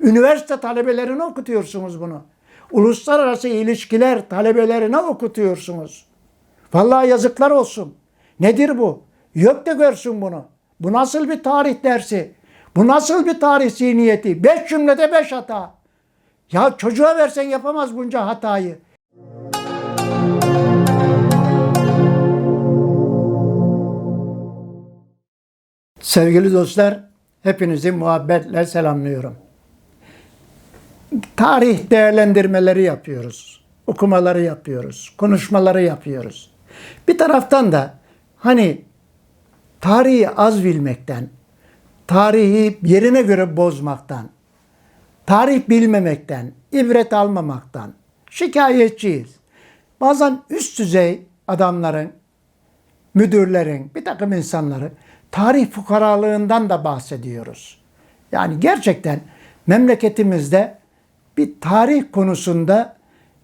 Üniversite talebelerine okutuyorsunuz bunu. Uluslararası ilişkiler talebelerine okutuyorsunuz. Vallahi yazıklar olsun. Nedir bu? Yok da görsün bunu. Bu nasıl bir tarih dersi? Bu nasıl bir tarih zihniyeti? Beş cümlede beş hata. Ya çocuğa versen yapamaz bunca hatayı. Sevgili dostlar, hepinizi muhabbetle selamlıyorum. Tarih değerlendirmeleri yapıyoruz. Okumaları yapıyoruz. Konuşmaları yapıyoruz. Bir taraftan da hani tarihi az bilmekten, tarihi yerine göre bozmaktan, tarih bilmemekten, ibret almamaktan şikayetçiyiz. Bazen üst düzey adamların, müdürlerin, bir takım insanları tarih fukaralığından da bahsediyoruz. Yani gerçekten memleketimizde bir tarih konusunda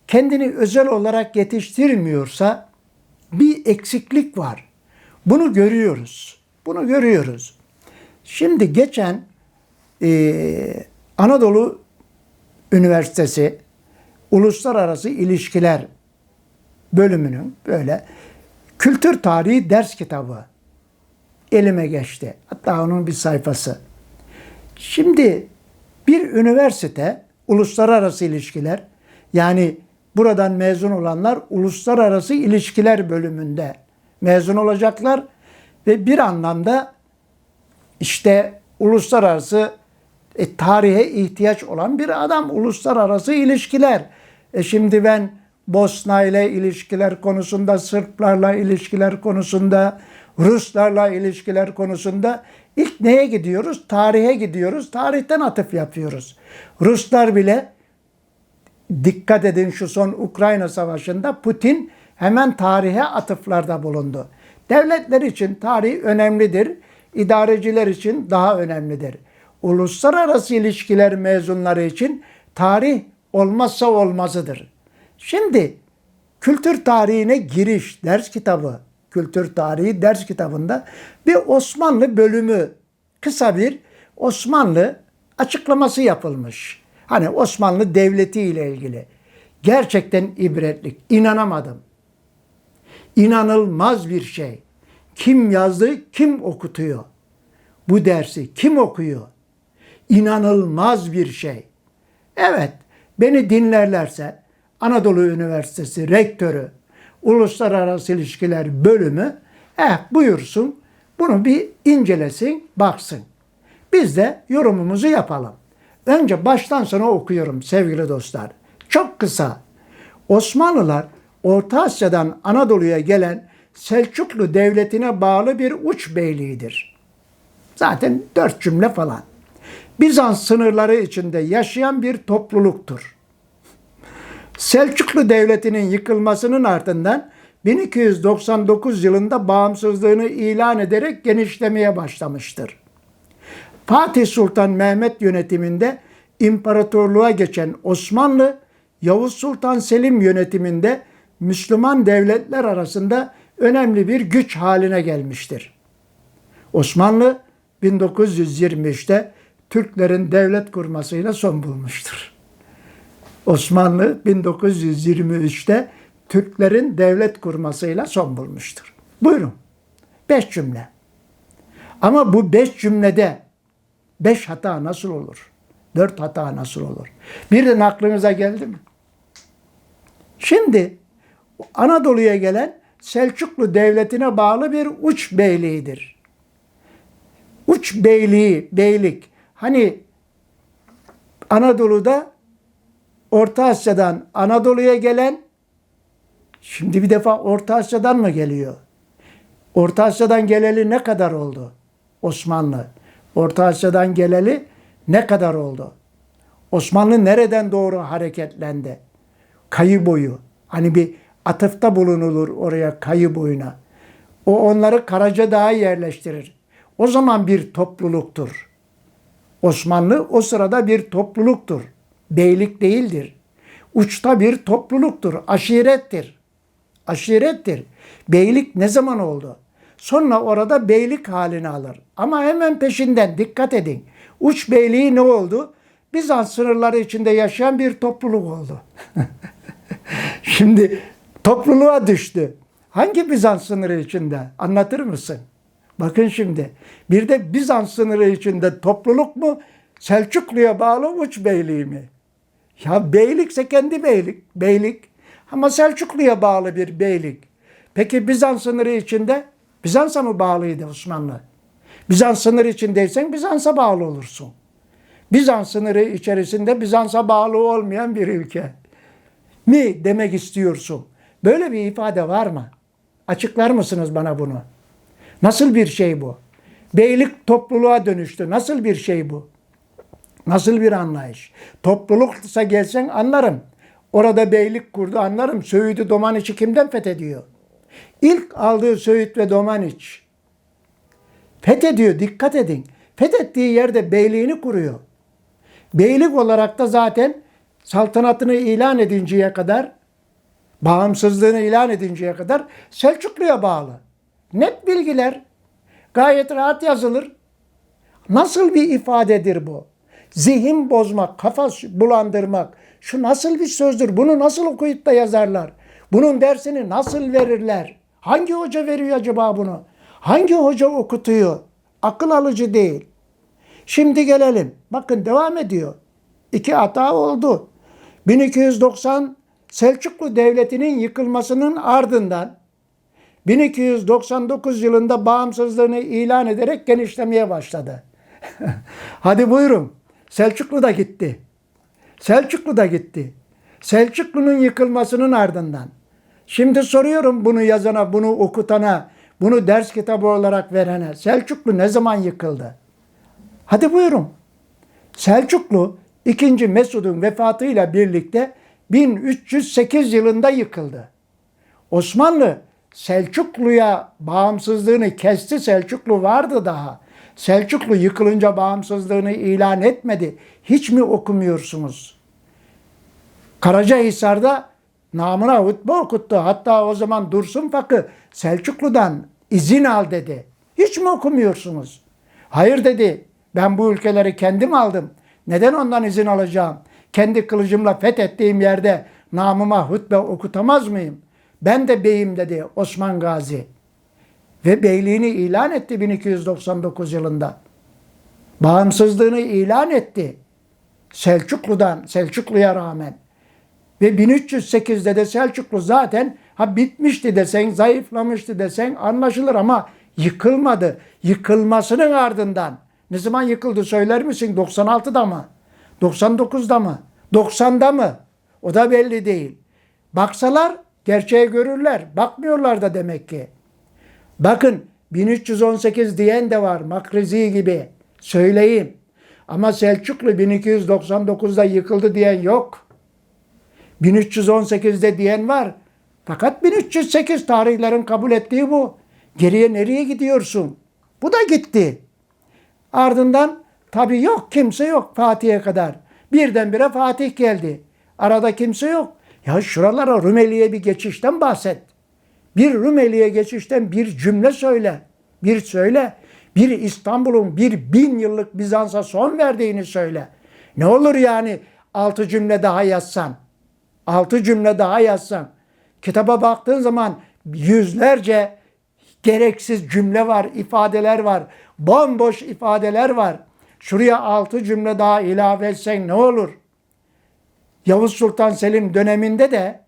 kendini özel olarak yetiştirmiyorsa bir eksiklik var. Bunu görüyoruz. Bunu görüyoruz. Şimdi geçen eee, Anadolu Üniversitesi Uluslararası İlişkiler bölümünün böyle kültür tarihi ders kitabı elime geçti. Hatta onun bir sayfası. Şimdi bir üniversite uluslararası ilişkiler yani buradan mezun olanlar uluslararası ilişkiler bölümünde mezun olacaklar ve bir anlamda işte uluslararası e, tarihe ihtiyaç olan bir adam uluslararası ilişkiler. E şimdi ben Bosna ile ilişkiler konusunda, Sırplarla ilişkiler konusunda, Ruslarla ilişkiler konusunda ilk neye gidiyoruz? Tarihe gidiyoruz. Tarihten atıf yapıyoruz. Ruslar bile dikkat edin şu son Ukrayna Savaşı'nda Putin hemen tarihe atıflarda bulundu. Devletler için tarih önemlidir, idareciler için daha önemlidir. Uluslararası ilişkiler mezunları için tarih olmazsa olmazıdır. Şimdi kültür tarihine giriş ders kitabı, kültür tarihi ders kitabında bir Osmanlı bölümü, kısa bir Osmanlı açıklaması yapılmış. Hani Osmanlı Devleti ile ilgili. Gerçekten ibretlik. İnanamadım. İnanılmaz bir şey. Kim yazdı, kim okutuyor? Bu dersi kim okuyor? İnanılmaz bir şey. Evet, beni dinlerlerse Anadolu Üniversitesi rektörü, Uluslararası İlişkiler bölümü eh buyursun bunu bir incelesin, baksın. Biz de yorumumuzu yapalım. Önce baştan sona okuyorum sevgili dostlar. Çok kısa. Osmanlılar Orta Asya'dan Anadolu'ya gelen Selçuklu Devleti'ne bağlı bir uç beyliğidir. Zaten dört cümle falan. Bizans sınırları içinde yaşayan bir topluluktur. Selçuklu Devleti'nin yıkılmasının ardından 1299 yılında bağımsızlığını ilan ederek genişlemeye başlamıştır. Fatih Sultan Mehmet yönetiminde imparatorluğa geçen Osmanlı, Yavuz Sultan Selim yönetiminde Müslüman devletler arasında önemli bir güç haline gelmiştir. Osmanlı 1923'te Türklerin devlet kurmasıyla son bulmuştur. Osmanlı 1923'te Türklerin devlet kurmasıyla son bulmuştur. Buyurun. Beş cümle. Ama bu beş cümlede beş hata nasıl olur? Dört hata nasıl olur? Birden aklınıza geldi mi? Şimdi Anadolu'ya gelen Selçuklu Devleti'ne bağlı bir uç beyliğidir. Uç beyliği, beylik. Hani Anadolu'da Orta Asya'dan Anadolu'ya gelen şimdi bir defa Orta Asya'dan mı geliyor? Orta Asya'dan geleli ne kadar oldu? Osmanlı. Orta Asya'dan geleli ne kadar oldu? Osmanlı nereden doğru hareketlendi? Kayı boyu. Hani bir atıfta bulunulur oraya kayı boyuna. O onları Karacadağ'a yerleştirir. O zaman bir topluluktur. Osmanlı o sırada bir topluluktur. Beylik değildir. Uçta bir topluluktur, aşirettir. Aşirettir. Beylik ne zaman oldu? Sonra orada beylik halini alır. Ama hemen peşinden dikkat edin. Uç beyliği ne oldu? Bizans sınırları içinde yaşayan bir topluluk oldu. Şimdi topluluğa düştü. Hangi Bizans sınırı içinde? Anlatır mısın? Bakın şimdi. Bir de Bizans sınırı içinde topluluk mu? Selçuklu'ya bağlı Uç Beyliği mi? Ya beylikse kendi beylik. Beylik. Ama Selçuklu'ya bağlı bir beylik. Peki Bizans sınırı içinde? Bizans'a mı bağlıydı Osmanlı? Bizans sınırı içindeysen Bizans'a bağlı olursun. Bizans sınırı içerisinde Bizans'a bağlı olmayan bir ülke mi demek istiyorsun? Böyle bir ifade var mı? Açıklar mısınız bana bunu? Nasıl bir şey bu? Beylik topluluğa dönüştü. Nasıl bir şey bu? Nasıl bir anlayış? Topluluksa gelsen anlarım. Orada beylik kurdu anlarım. Söğüt'ü Domaniç'i kimden fethediyor? İlk aldığı Söğüt ve Domaniç. Fethediyor dikkat edin. Fethettiği yerde beyliğini kuruyor. Beylik olarak da zaten saltanatını ilan edinceye kadar, bağımsızlığını ilan edinceye kadar Selçuklu'ya bağlı. Net bilgiler. Gayet rahat yazılır. Nasıl bir ifadedir bu? Zihin bozmak, kafa bulandırmak. Şu nasıl bir sözdür? Bunu nasıl okuyup da yazarlar? Bunun dersini nasıl verirler? Hangi hoca veriyor acaba bunu? Hangi hoca okutuyor? Akıl alıcı değil. Şimdi gelelim. Bakın devam ediyor. İki hata oldu. 1290 Selçuklu Devleti'nin yıkılmasının ardından 1299 yılında bağımsızlığını ilan ederek genişlemeye başladı. Hadi buyurun. Selçuklu da gitti. Selçuklu da gitti. Selçuklu'nun yıkılmasının ardından. Şimdi soruyorum bunu yazana, bunu okutana, bunu ders kitabı olarak verene. Selçuklu ne zaman yıkıldı? Hadi buyurun. Selçuklu 2. Mesud'un vefatıyla birlikte 1308 yılında yıkıldı. Osmanlı Selçuklu'ya bağımsızlığını kesti. Selçuklu vardı daha. Selçuklu yıkılınca bağımsızlığını ilan etmedi. Hiç mi okumuyorsunuz? Karacahisar'da namına hutbe okuttu. Hatta o zaman Dursun Fakı Selçuklu'dan izin al dedi. Hiç mi okumuyorsunuz? Hayır dedi. Ben bu ülkeleri kendim aldım. Neden ondan izin alacağım? Kendi kılıcımla fethettiğim yerde namıma hutbe okutamaz mıyım? Ben de beyim dedi Osman Gazi. Ve beyliğini ilan etti 1299 yılında. Bağımsızlığını ilan etti. Selçuklu'dan, Selçuklu'ya rağmen. Ve 1308'de de Selçuklu zaten ha bitmişti desen, zayıflamıştı desen anlaşılır ama yıkılmadı. Yıkılmasının ardından ne zaman yıkıldı söyler misin? 96'da mı? 99'da mı? 90'da mı? O da belli değil. Baksalar gerçeği görürler. Bakmıyorlar da demek ki. Bakın 1318 diyen de var Makrizi gibi. Söyleyeyim. Ama Selçuklu 1299'da yıkıldı diyen yok. 1318'de diyen var. Fakat 1308 tarihlerin kabul ettiği bu. Geriye nereye gidiyorsun? Bu da gitti. Ardından tabii yok kimse yok Fatih'e kadar. Birdenbire Fatih geldi. Arada kimse yok. Ya şuralara Rumeli'ye bir geçişten bahset. Bir Rumeli'ye geçişten bir cümle söyle. Bir söyle. Bir İstanbul'un bir bin yıllık Bizans'a son verdiğini söyle. Ne olur yani altı cümle daha yazsan. Altı cümle daha yazsan. Kitaba baktığın zaman yüzlerce gereksiz cümle var, ifadeler var. Bomboş ifadeler var. Şuraya altı cümle daha ilave etsen ne olur? Yavuz Sultan Selim döneminde de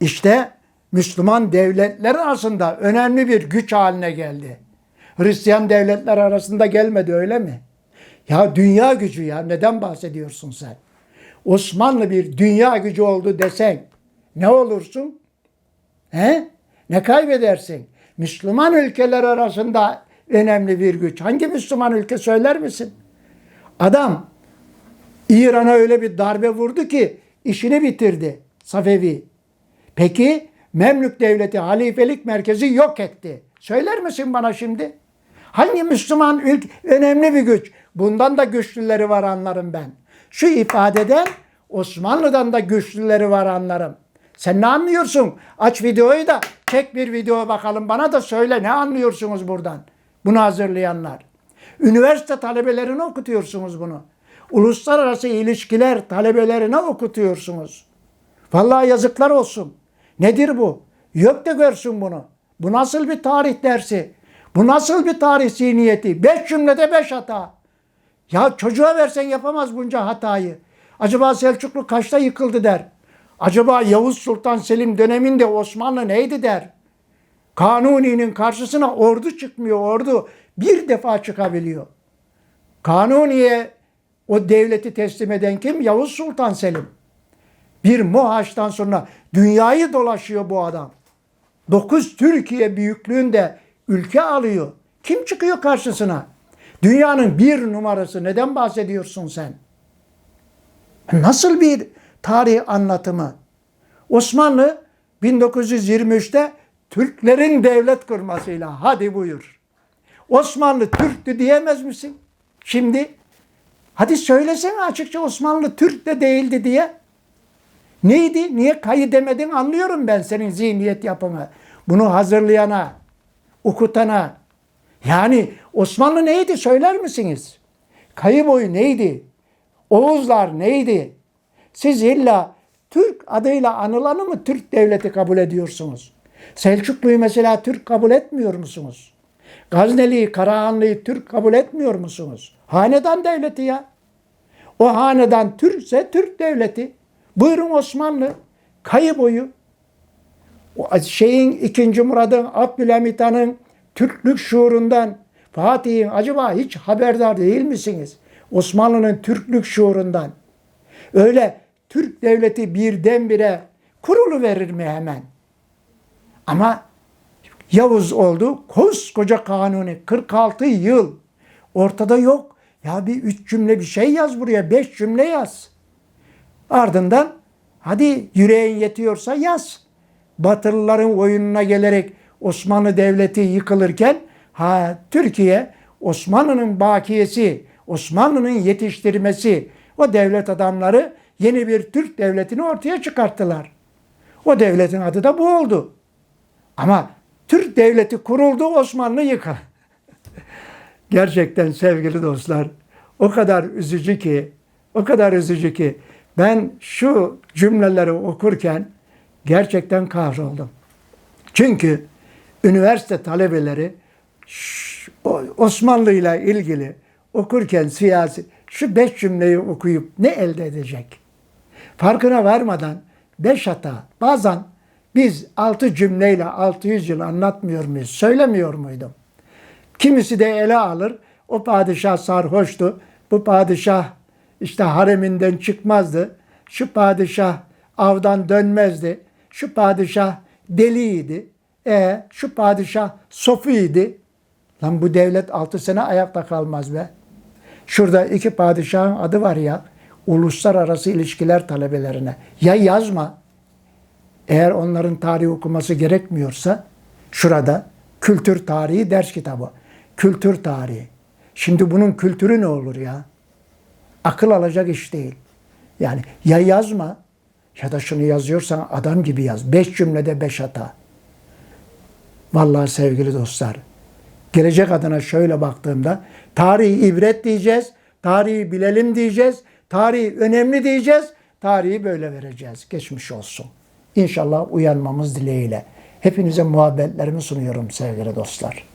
işte Müslüman devletler arasında önemli bir güç haline geldi. Hristiyan devletler arasında gelmedi öyle mi? Ya dünya gücü ya neden bahsediyorsun sen? Osmanlı bir dünya gücü oldu desen ne olursun? He? Ne kaybedersin? Müslüman ülkeler arasında önemli bir güç. Hangi Müslüman ülke söyler misin? Adam İran'a öyle bir darbe vurdu ki işini bitirdi Safevi. Peki Memlük Devleti halifelik merkezi yok etti. Söyler misin bana şimdi? Hangi Müslüman ülke önemli bir güç? Bundan da güçlüleri var anlarım ben. Şu ifadeden Osmanlı'dan da güçlüleri var anlarım. Sen ne anlıyorsun? Aç videoyu da çek bir video bakalım bana da söyle ne anlıyorsunuz buradan? Bunu hazırlayanlar. Üniversite talebelerine okutuyorsunuz bunu. uluslararası ilişkiler talebelerine okutuyorsunuz. Vallahi yazıklar olsun. Nedir bu? Yok da görsün bunu. Bu nasıl bir tarih dersi? Bu nasıl bir tarih zihniyeti? Beş cümlede beş hata. Ya çocuğa versen yapamaz bunca hatayı. Acaba Selçuklu kaçta yıkıldı der. Acaba Yavuz Sultan Selim döneminde Osmanlı neydi der. Kanuni'nin karşısına ordu çıkmıyor ordu. Bir defa çıkabiliyor. Kanuni'ye o devleti teslim eden kim? Yavuz Sultan Selim. Bir Muhaç'tan sonra dünyayı dolaşıyor bu adam. Dokuz Türkiye büyüklüğünde ülke alıyor. Kim çıkıyor karşısına? Dünyanın bir numarası. Neden bahsediyorsun sen? Nasıl bir tarih anlatımı? Osmanlı 1923'te Türklerin devlet kurmasıyla hadi buyur. Osmanlı Türktü diyemez misin? Şimdi hadi söylesene açıkça Osmanlı Türk de değildi diye. Neydi? Niye kayı demedin anlıyorum ben senin zihniyet yapını. Bunu hazırlayana, okutana. Yani Osmanlı neydi söyler misiniz? Kayı boyu neydi? Oğuzlar neydi? Siz illa Türk adıyla anılanı mı Türk devleti kabul ediyorsunuz? Selçuklu'yu mesela Türk kabul etmiyor musunuz? Gazneli'yi, Karahanlı'yı Türk kabul etmiyor musunuz? Hanedan devleti ya. O hanedan Türkse Türk devleti. Buyurun Osmanlı. Kayı boyu. Şeyin ikinci Murad'ın, Abdülhamit Han'ın Türklük şuurundan, Fatih'in acaba hiç haberdar değil misiniz? Osmanlı'nın Türklük şuurundan. Öyle Türk devleti birdenbire kurulu verir mi hemen? Ama Yavuz oldu. Koskoca kanuni 46 yıl. Ortada yok. Ya bir üç cümle bir şey yaz buraya. Beş cümle yaz. Ardından hadi yüreğin yetiyorsa yaz. Batılıların oyununa gelerek Osmanlı Devleti yıkılırken ha Türkiye Osmanlı'nın bakiyesi, Osmanlı'nın yetiştirmesi, o devlet adamları yeni bir Türk devletini ortaya çıkarttılar. O devletin adı da bu oldu. Ama Türk devleti kuruldu, Osmanlı yıkıldı. Gerçekten sevgili dostlar, o kadar üzücü ki, o kadar üzücü ki ben şu cümleleri okurken gerçekten kahroldum. Çünkü üniversite talebeleri Osmanlı ile ilgili okurken siyasi şu beş cümleyi okuyup ne elde edecek? Farkına varmadan beş hata. Bazen biz altı cümleyle 600 yıl anlatmıyor muyuz? Söylemiyor muydum? Kimisi de ele alır. O padişah sarhoştu. Bu padişah işte hareminden çıkmazdı. Şu padişah avdan dönmezdi. Şu padişah deliydi. E şu padişah sofiydi. Lan bu devlet altı sene ayakta kalmaz be. Şurada iki padişahın adı var ya. Uluslararası ilişkiler talebelerine. Ya yazma. Eğer onların tarih okuması gerekmiyorsa şurada kültür tarihi ders kitabı. Kültür tarihi. Şimdi bunun kültürü ne olur ya? Akıl alacak iş değil. Yani ya yazma ya da şunu yazıyorsan adam gibi yaz. Beş cümlede beş hata. Vallahi sevgili dostlar, gelecek adına şöyle baktığımda tarihi ibret diyeceğiz, tarihi bilelim diyeceğiz, tarihi önemli diyeceğiz, tarihi böyle vereceğiz. Geçmiş olsun. İnşallah uyanmamız dileğiyle. Hepinize muhabbetlerimi sunuyorum sevgili dostlar.